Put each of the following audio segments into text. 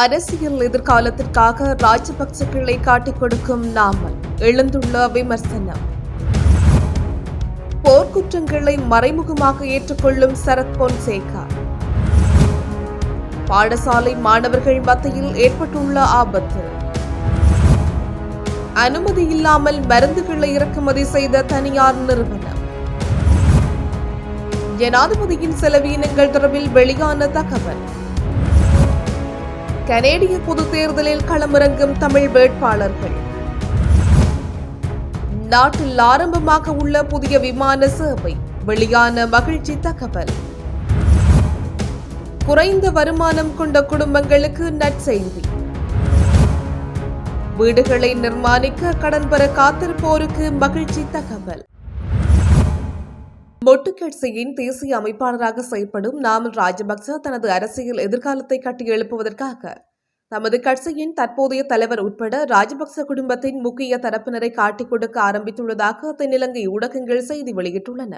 அரசியல் எதிர்காலத்திற்காக ராஜபக்சக்களை காட்டிக் கொடுக்கும் நாமல். எழுந்துள்ள விமர்சனம். போர்க்குற்றங்களை மறைமுகமாக ஏற்றுக்கொள்ளும் சரத் பொன்சேகா பாடசாலை மாணவர்கள் மத்தியில் ஏற்பட்டுள்ள ஆபத்து. அனுமதி இல்லாமல் மருந்துகளை இறக்குமதி செய்த தனியார் நிறுவனம். ஜனாதிபதியின் செலவீனங்கள் தொடர்பில் வெளியான தகவல். கனேடிய பொதுத் தேர்தலில் களமிறங்கும் தமிழ் வேட்பாளர்கள். நாட்டில் ஆரம்பமாக உள்ள புதிய விமான சேவை வெளியான மகிழ்ச்சி தகவல். குறைந்த வருமானம் கொண்ட குடும்பங்களுக்கு நற்செய்தி. வீடுகளை நிர்மாணிக்க கடன் பெற காத்திருப்போருக்கு மகிழ்ச்சி தகவல். மொட்டுக்கட்சியின் தேசிய அமைப்பாளராக செயல்படும் நாமல் ராஜபக்ச தனது அரசியல் எதிர்காலத்தை கட்டி எழுப்புவதற்காக. தமது கட்சியின் தற்போதைய தலைவர் உட்பட ராஜபக்ச குடும்பத்தின் முக்கிய தரப்பினரை காட்டிக் கொடுக்க ஆரம்பித்துள்ளதாக தென்னிலங்கை ஊடகங்கள் செய்தி வெளியிட்டுள்ளன.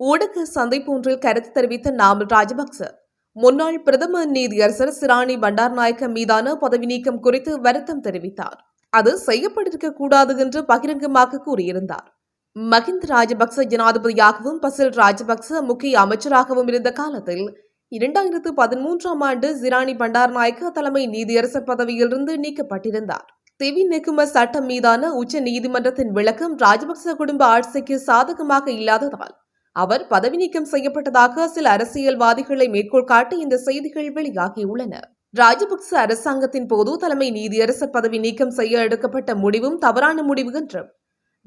ஊடக சந்திப்பு ஒன்றில் கருத்து தெரிவித்த நாமல் ராஜபக்ச முன்னாள் பிரதம நீதியரசர் சிராணி பண்டார்நாயக்க மீதான பதவி நீக்கம் குறித்து வருத்தம் தெரிவித்தார். அது செய்யப்பட்டிருக்க கூடாது என்று பகிரங்கமாக கூறியிருந்தார். மகிந்த ராஜபக்ச ஜனாதிபதியாகவும் பசில் ராஜபக்ச முக்கிய அமைச்சராகவும் இருந்த காலத்தில் இரண்டாயிரத்து பதிமூன்றாம் ஆண்டு ஜிரானி பண்டாரநாயக்க தலைமை நீதியரசர் பதவியிலிருந்து நீக்கப்பட்டிருந்தார். திவி நெக்கும சட்டம் மீதான உச்ச நீதிமன்றத்தின் விளக்கம் ராஜபக்ச குடும்ப ஆட்சிக்கு சாதகமாக இல்லாததால் அவர் பதவி நீக்கம் செய்யப்பட்டதாக சில அரசியல்வாதிகளை மேற்கோள் காட்டி இந்த செய்திகள் வெளியாகியுள்ளன. ராஜபக்ச அரசாங்கத்தின் போது தலைமை நீதியரசர் பதவி நீக்கம் செய்ய எடுக்கப்பட்ட முடிவும் தவறான முடிவு என்றும்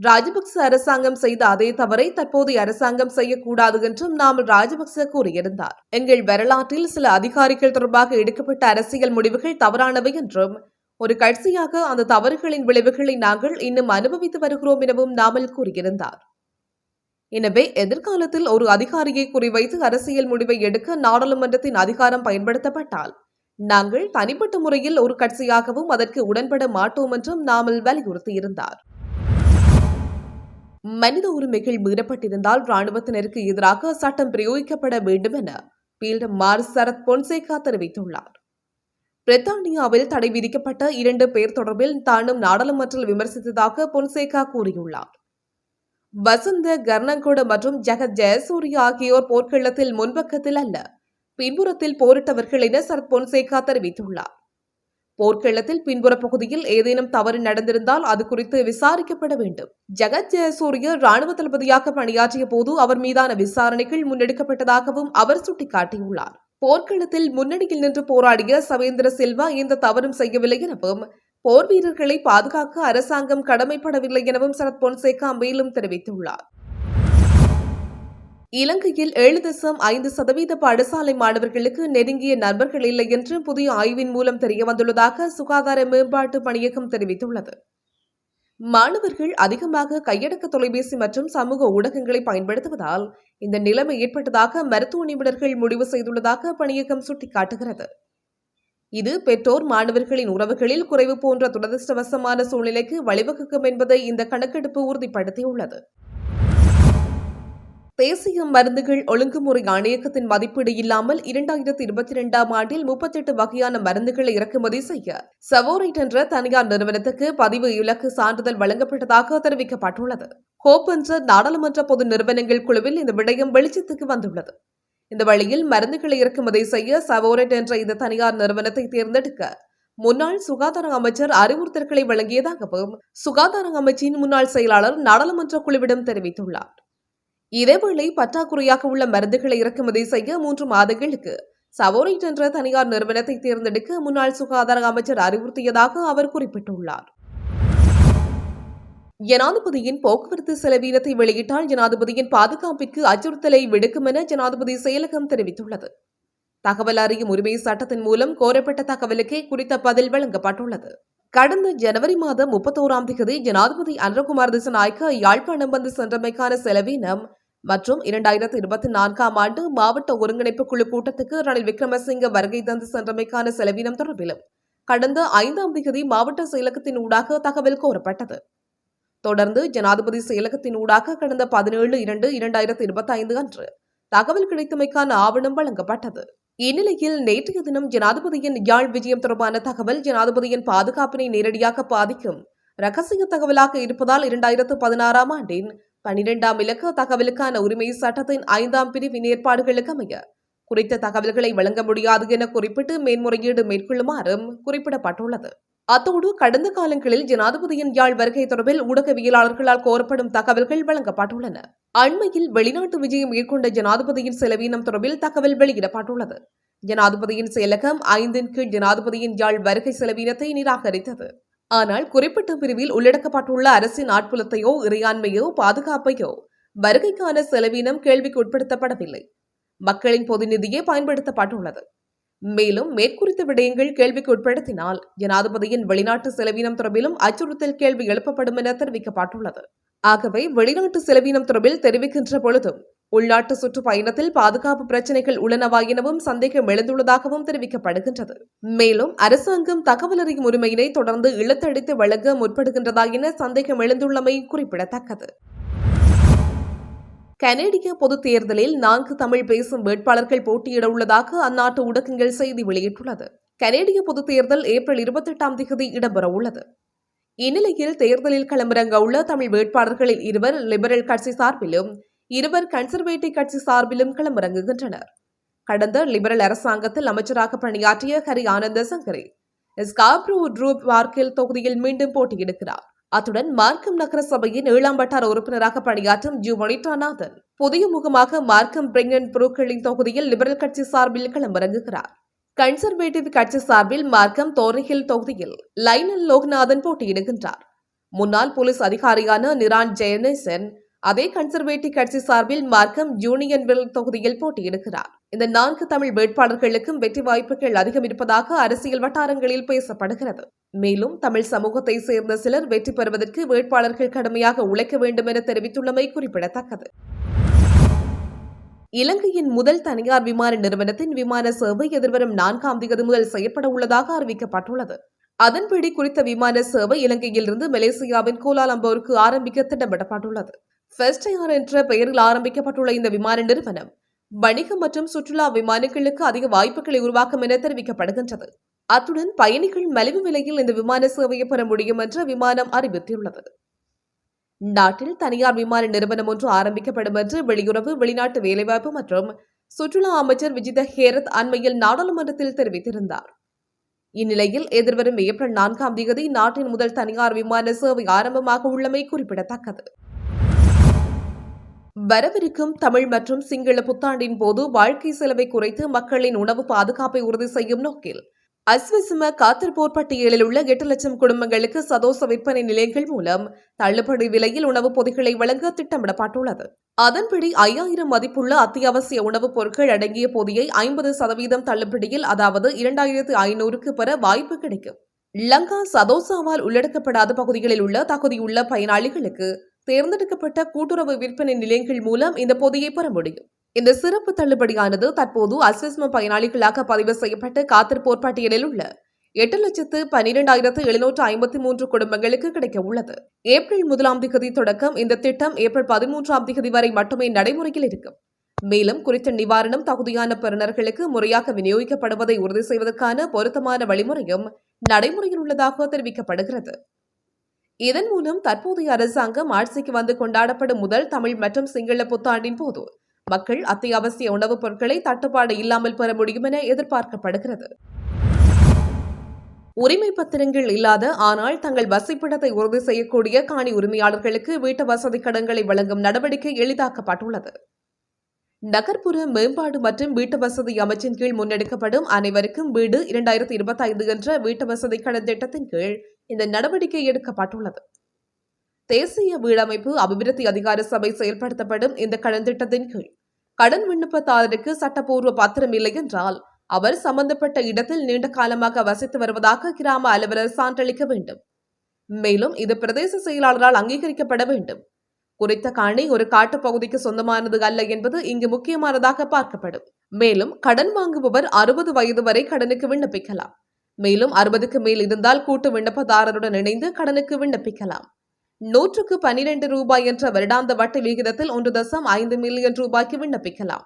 ராஜபக்ச அரசாங்கம் செய்த அதே தவறை தற்போதைய அரசாங்கம் செய்யக்கூடாது என்றும் நாமல் ராஜபக்ச கூறியிருந்தார். எங்கள் வரலாற்றில் சில அதிகாரிகள் தொடர்பாக எடுக்கப்பட்ட அரசியல் முடிவுகள் தவறானவை என்றும் ஒரு கட்சியாக அந்த தவறுகளின் விளைவுகளை நாங்கள் இன்னும் அனுபவித்து வருகிறோம் எனவும் நாமல் கூறியிருந்தார். எனவே எதிர்காலத்தில் ஒரு அதிகாரியை குறிவைத்து அரசியல் முடிவை எடுக்க நாடாளுமன்றத்தின் அதிகாரம் பயன்படுத்தப்பட்டால் நாங்கள் தனிப்பட்ட முறையில் ஒரு கட்சியாகவும் அதற்கு உடன்பட மாட்டோம் என்றும் நாமல் வலியுறுத்தியிருந்தார். மனித உரிமைகள் மீறப்பட்டிருந்தால் ராணுவத்தினருக்கு எதிராக சட்டம் பிரயோகிக்கப்பட வேண்டும் என பீல்டு மார் சரத் பொன்சேகா தெரிவித்துள்ளார். பிரித்தானியாவில் தடை விதிக்கப்பட்ட இரண்டு பேர் தொடர்பில் தானும் நாடாளுமன்றில் விமர்சித்ததாக பொன்சேகா கூறியுள்ளார். வசந்த கர்ணங்கோடு மற்றும் ஜெகத் ஜெயசூரிய ஆகியோர் போர்க்களத்தில் முன்பக்கத்தில் அல்ல பின்புறத்தில் போரிட்டவர்கள் என சரத் பொன்சேகா தெரிவித்துள்ளார். போர்க்களத்தில் பின்புற பகுதியில் ஏதேனும் தவறு நடந்திருந்தால் அது குறித்து விசாரிக்கப்பட வேண்டும். ஜெகத் ஜெயசூரிய ராணுவ தளபதியாக பணியாற்றிய போது அவர் மீதான விசாரணைகள் முன்னெடுக்கப்பட்டதாகவும் அவர் சுட்டிக்காட்டியுள்ளார். போர்க்களத்தில் முன்னணியில் நின்று போராடிய சவேந்திர சில்வா எந்த தவறும் செய்யவில்லை எனவும் போர் வீரர்களை பாதுகாக்க அரசாங்கம் கடமைப்படவில்லை எனவும் சரத் பொன்சேகா மேலும் தெரிவித்துள்ளார். இலங்கையில் ஏழு தசம் ஐந்து சதவீத பாடசாலை மாணவர்களுக்கு நெருங்கிய நண்பர்கள் இல்லை என்று புதிய ஆய்வின் மூலம் தெரியவந்துள்ளதாக சுகாதார மேம்பாட்டு பணியகம் தெரிவித்துள்ளது. மாணவர்கள் அதிகமாக கையடக்க தொலைபேசி மற்றும் சமூக ஊடகங்களை பயன்படுத்துவதால் இந்த நிலைமை ஏற்பட்டதாக மருத்துவ நிபுணர்கள் முடிவு செய்துள்ளதாக பணியகம் சுட்டிக்காட்டுகிறது. இது பெற்றோர் மாணவர்களின் உறவுகளில் குறைவு போன்ற துரதிருஷ்டவசமான சூழ்நிலைக்கு வழிவகுக்கும் என்பதை இந்த கணக்கெடுப்பு உறுதிப்படுத்தியுள்ளது. தேசிய மருந்துகள் ஒழுங்குமுறை ஆணையகத்தின் மதிப்பீடு இல்லாமல் இரண்டாயிரத்தி இருபத்தி இரண்டாம் ஆண்டில் முப்பத்தெட்டு வகையான மருந்துகளை இறக்குமதி செய்ய சவோரைட் என்ற தனியார் நிறுவனத்துக்கு பதிவு இலக்கு சான்றிதழ் வழங்கப்பட்டதாக தெரிவிக்கப்பட்டுள்ளது. ஹோப் என்ற நாடாளுமன்ற பொது நிறுவனங்கள் குழுவில் இந்த விடயம் வெளிச்சத்துக்கு வந்துள்ளது. இந்த வழியில் மருந்துகளை இறக்குமதி செய்ய சவோரைட் என்ற இந்த தனியார் நிறுவனத்தை தேர்ந்தெடுக்க முன்னாள் சுகாதார அமைச்சர் அறிவுறுத்தல்களை வழங்கியதாகவும் சுகாதார அமைச்சின் முன்னாள் செயலாளர் நாடாளுமன்ற குழுவிடம் தெரிவித்துள்ளார். இதேவேளை பற்றாக்குறையாக உள்ள மருந்துகளை இறக்குமதி செய்ய மூன்று மாதங்களுக்கு சவோரிட் என்ற தனியார் நிறுவனத்தை தேர்ந்தெடுக்க முன்னாள் சுகாதார அமைச்சர் அறிவுறுத்தியதாக அவர் குறிப்பிட்டுள்ளார். ஜனாதிபதியின் போக்குவரத்து செலவீனத்தை வெளியிட்டால் ஜனாதிபதியின் பாதுகாப்பிற்கு அச்சுறுத்தலை விடுக்கும் என ஜனாதிபதி செயலகம் தெரிவித்துள்ளது. தகவல் அறியும் உரிமை சட்டத்தின் மூலம் கோரப்பட்ட தகவலுக்கே குறித்த பதில் வழங்கப்பட்டுள்ளது. கடந்த ஜனவரி மாதம் முப்பத்தோராம் தேதி ஜனாதிபதி அன்றகுமார் திசநாயக்க யாழ்ப்பாணம் வந்து சென்றமைக்கான செலவீனம் மற்றும் இரண்டாயிரத்தி இருபத்தி நான்காம் ஆண்டு மாவட்ட ஒருங்கிணைப்பு குழு கூட்டத்துக்கு ரணில் விக்ரமசிங்க வருகை தந்து சென்றமைக்கான செலவினம் தொடர்பிலும் கடந்த ஐந்தாம் தேதி மாவட்ட செயலகத்தின் ஊடாக தகவல் கோரப்பட்டது. தொடர்ந்து ஜனாதிபதி செயலகத்தின் ஊடாக கடந்த பதினேழு இரண்டு இரண்டாயிரத்தி இருபத்தி ஐந்து அன்று தகவல் கிடைத்தமைக்கான ஆவணம் வழங்கப்பட்டது. இந்நிலையில் நேற்றைய தினம் ஜனாதிபதியின் யாழ் விஜயம் தொடர்பான தகவல் ஜனாதிபதியின் பாதுகாப்பினை நேரடியாக பாதிக்கும் ரகசிய தகவலாக இருப்பதால் இரண்டாயிரத்து பதினாறாம் ஆண்டின் பனிரெண்டாம் இலக்க தகவலுக்கான உரிமை சட்டத்தின் ஐந்தாம் பிரிவின் ஏற்பாடுகளுக்கு அமைய. குறித்த தகவல்களை வழங்க முடியாது என குறிப்பிட்டு மேன்முறையீடு மேற்கொள்ளுமாறும் குறிப்பிடப்பட்டுள்ளது. அத்தோடு கடந்த காலங்களில் ஜனாதிபதியின் யாழ் வருகை தொடர்பில் ஊடகவியலாளர்களால் கோரப்படும் தகவல்கள் வழங்கப்பட்டுள்ளன. அண்மையில் வெளிநாட்டு விஜயம் மேற்கொண்ட ஜனாதிபதியின் செலவீனம் தொடர்பில் தகவல் வெளியிடப்பட்டுள்ளது. ஜனாதிபதியின் செயலகம் ஐந்தின் கீழ் ஜனாதிபதியின் யாழ் வருகை செலவீனத்தை நிராகரித்தது. ஆனால் குறிப்பிட்ட பிரிவில் உள்ளடக்கப்பட்டுள்ள அரசின் ஆட்புலத்தையோ இறையாண்மையோ பாதுகாப்பையோ வருகைக்கான செலவீனம் கேள்விக்கு உட்படுத்தப்படவில்லை. மக்களின் பொது நிதியே பயன்படுத்தப்பட்டுள்ளது. மேலும் மேற்குறித்த விடயங்கள் கேள்விக்கு உட்படுத்தினால் ஜனாதிபதியின் வெளிநாட்டு செலவினம் தொடர்பிலும் அச்சுறுத்தல் கேள்வி எழுப்பப்படும் என தெரிவிக்கப்பட்டுள்ளது. ஆகவே வெளிநாட்டு செலவீனம் தொடர்பில் தெரிவிக்கின்ற பொழுதும் உள்நாட்டு சுற்றுப்பயணத்தில் பாதுகாப்பு பிரச்சினைகள் உள்ளனவா எனவும் சந்தேகம் எழுந்துள்ளதாகவும் தெரிவிக்கப்படுகின்றது. மேலும் அரசாங்கம் தகவல் அறியும் உரிமையினை தொடர்ந்து இழுத்தடித்து வழங்க முற்படுகின்றதா என சந்தேகம் எழுந்துள்ளமை குறிப்பிடத்தக்கது. கனேடிய பொதுத் தேர்தலில் நான்கு தமிழ் பேசும் வேட்பாளர்கள் போட்டியிட உள்ளதாக அந்நாட்டு ஊடகங்கள் செய்தி வெளியிட்டுள்ளது. கனேடிய பொதுத் தேர்தல் ஏப்ரல் இருபத்தெட்டாம் தேதி இடம்பெற உள்ளது. இந்நிலையில் தேர்தலில் களமிறங்க உள்ள தமிழ் வேட்பாளர்களில் இருவர் லிபரல் கட்சி சார்பிலும் இருவர் கன்சர்வேட்டிவ் கட்சி சார்பிலும் களமிறங்குகின்றனர். கடந்த லிபரல் அரசாங்கத்தில் அமைச்சராக பணியாற்றிய ஹரி ஆனந்த சங்கரே ஸ்காப்ரோ ட்ரூப் பார்க்கில் தொகுதியில் மீண்டும் போட்டியிடுகிறார். அத்துடன் மார்க்கம் நகர சபையின் ஏழாம் வட்டார உறுப்பினராக பணியாற்றும் ஜூ வனிதாநாதன் புதிய முகமாக மார்க்கம் பிரிங்கன் புரூக்களின் தொகுதியில் லிபரல் கட்சி சார்பில் களமிறங்குகிறார். கன்சர்வேட்டிவ் கட்சி சார்பில் மார்க்கம் தோரஹில் தொகுதியில் லைனல் லோக்நாதன் போட்டியிடுகின்றார். முன்னாள் போலீஸ் அதிகாரியான நிரான் ஜெயநேசன் அதே கன்சர்வேட்டிவ் கட்சி சார்பில் மார்க்கம் யூனியன்வில் தொகுதியில் போட்டியிடுகிறார். இந்த நான்கு தமிழ் வேட்பாளர்களுக்கும் வெற்றி வாய்ப்புகள் அதிகம் இருப்பதாக அரசியல் வட்டாரங்களில் பேசப்படுகிறது. மேலும் தமிழ் சமூகத்தை சேர்ந்த சிலர் வெற்றி பெறுவதற்கு வேட்பாளர்கள் கடுமையாக உழைக்க வேண்டும் என தெரிவித்துள்ளமை குறிப்பிடத்தக்கது. இலங்கையின் முதல் தனியார் விமான நிறுவனத்தின் விமான சேவை எதிர்வரும் நான்காம் தேதி முதல் செய்யப்பட உள்ளதாக அறிவிக்கப்பட்டுள்ளது. அதன்படி குறித்த விமான சேவை இலங்கையிலிருந்து மலேசியாவின் கோலாலம்பூருக்கு ஆரம்பிக்க திட்டமிடப்பட்டுள்ளது. ஃபர்ஸ்ட் ஏர் என்ற பெயரில் ஆரம்பிக்கப்பட்டுள்ள இந்த விமான நிறுவனம் வணிகம் மற்றும் சுற்றுலா விமானங்களுக்கு அதிக வாய்ப்புகளை உருவாக்கும் என தெரிவிக்கப்படுகின்றது. அத்துடன் பயணிகள் மலிவு விலையில் இந்த விமான சேவையை பெற முடியும் என்று விமானம் அறிவித்துள்ளது. நாட்டில் தனியார் விமான நிறுவனம் ஒன்று ஆரம்பிக்கப்படும் என்று வெளியுறவு வெளிநாட்டு வேலைவாய்ப்பு மற்றும் சுற்றுலா அமைச்சர் விஜித ஹேரத் அண்மையில் நாடாளுமன்றத்தில் தெரிவித்திருந்தார். இந்நிலையில் எதிர்வரும் ஏப்ரல் நான்காம் தேதி நாட்டின் முதல் தனியார் விமான சேவை ஆரம்பமாக உள்ளமை குறிப்பிடத்தக்கது. வரவிருக்கும் தமிழ் மற்றும் சிங்கள புத்தாண்டின் போது வாழ்க்கை செலவை குறைத்து மக்களின் உணவு பாதுகாப்பை உறுதி செய்யும் நோக்கில் அஸ்வசிம காத்திருப்போர் பட்டியலில் உள்ள எட்டு லட்சம் குடும்பங்களுக்கு சதோச விற்பனை நிலையங்கள் மூலம் தள்ளுபடி விலையில் உணவுப் பொதிகளை வழங்க திட்டமிடப்பட்டுள்ளது. அதன்படி ஐயாயிரம் மதிப்புள்ள அத்தியாவசிய உணவுப் பொருட்கள் அடங்கிய பொதியை ஐம்பது சதவீதம் தள்ளுபடியில் அதாவது இரண்டாயிரத்து ஐநூறுக்கு பெற வாய்ப்பு கிடைக்கும். லங்கா சதோசாவால் உள்ளடக்கப்படாத பகுதிகளில் உள்ள தகுதியுள்ள பயனாளிகளுக்கு தேர்ந்தெடுக்கப்பட்ட கூட்டுறவு விற்பனை நிலையங்கள் மூலம் இந்த பொதியை பெற முடியும். இந்த சிறப்பு தள்ளுபடியானது தற்போது அஸ்விஸ்ம பயனாளிகளாக பதிவு செய்யப்பட்ட காத்திருப்போர் பட்டியலில் உள்ள எட்டு லட்சத்து பனிரெண்டாயிரத்து எழுநூற்று ஐம்பத்தி மூன்று குடும்பங்களுக்கு கிடைக்க உள்ளது. ஏப்ரல் முதலாம் திகதி தொடக்கம் இந்த திட்டம் ஏப்ரல் பதிமூன்றாம் திகதி வரை மட்டுமே நடைமுறையில் இருக்கும். மேலும் குறித்த நிவாரணம் தகுதியான பெறுநர்களுக்கு முறையாக விநியோகிக்கப்படுவதை உறுதி செய்வதற்கான பொருத்தமான வழிமுறையும் நடைமுறையில் உள்ளதாக தெரிவிக்கப்படுகிறது. இதன் மூலம் தற்போதைய அரசாங்கம் ஆட்சிக்கு வந்து கொண்டாடப்படும் முதல் தமிழ் மற்றும் சிங்கள புத்தாண்டின் போது மக்கள் அத்தியாவசிய உணவுப் பொருட்களை தட்டுப்பாடு இல்லாமல் பெற முடியும் என எதிர்பார்க்கப்படுகிறது. உரிமை பத்திரங்கள் இல்லாத ஆனால் தங்கள் வசிப்பிடத்தை உறுதி செய்யக்கூடிய காணி உரிமையாளர்களுக்கு வீட்டு வசதி கடன்களை வழங்கும் நடவடிக்கை எளிதாக்கப்பட்டுள்ளது. நகர்ப்புற மேம்பாடு மற்றும் வீட்டு வசதி அமைச்சின் கீழ் முன்னெடுக்கப்படும் அனைவருக்கும் வீடு இரண்டாயிரத்தி இருபத்தி ஐந்து என்ற வீட்டு வசதி கடன் திட்டத்தின் கீழ் இந்த நடவடிக்கை எடுக்கப்பட்டுள்ளது. தேசிய வீடமைப்பு அபிவிருத்தி அதிகார சபை செயல்படுத்தப்படும் இந்த கடன் திட்டத்தின் கீழ் கடன் விண்ணப்பதாரருக்கு சட்டப்பூர்வ பத்திரம் இல்லை என்றால் அவர் சம்பந்தப்பட்ட இடத்தில் நீண்ட காலமாக வசித்து வருவதாக கிராம அலுவலர் சான்றளிக்க வேண்டும். மேலும் இது பிரதேச செயலாளரால் அங்கீகரிக்கப்பட வேண்டும். குறித்த காணி ஒரு காட்டுப் பகுதிக்கு சொந்தமானது அல்ல என்பது இங்கு முக்கியமானதாக பார்க்கப்படும். மேலும் கடன் வாங்குபவர் அறுபது வயது வரை கடனுக்கு விண்ணப்பிக்கலாம். மேலும் அறுபதுக்கு மேல் இருந்தால் கூட்டு விண்ணப்பதாரருடன் இணைந்து கடனுக்கு விண்ணப்பிக்கலாம். நூற்றுக்கு பன்னிரண்டு ரூபாய் என்ற வருடாந்த வட்டி விகிதத்தில் ஒன்று தசம் ஐந்து மில்லியன் ரூபாய்க்கு விண்ணப்பிக்கலாம்.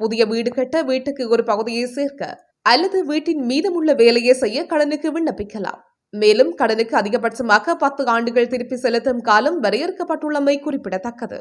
புதிய வீடு கட்ட வீட்டுக்கு ஒரு பகுதியை சேர்க்க அல்லது வீட்டின் மீதமுள்ள வேலையை செய்ய கடனுக்கு விண்ணப்பிக்கலாம். மேலும் கடனுக்கு அதிகபட்சமாக பத்து ஆண்டுகள் திருப்பி செலுத்தும் காலம் வரையறுக்கப்பட்டுள்ளமை குறிப்பிடத்தக்கது.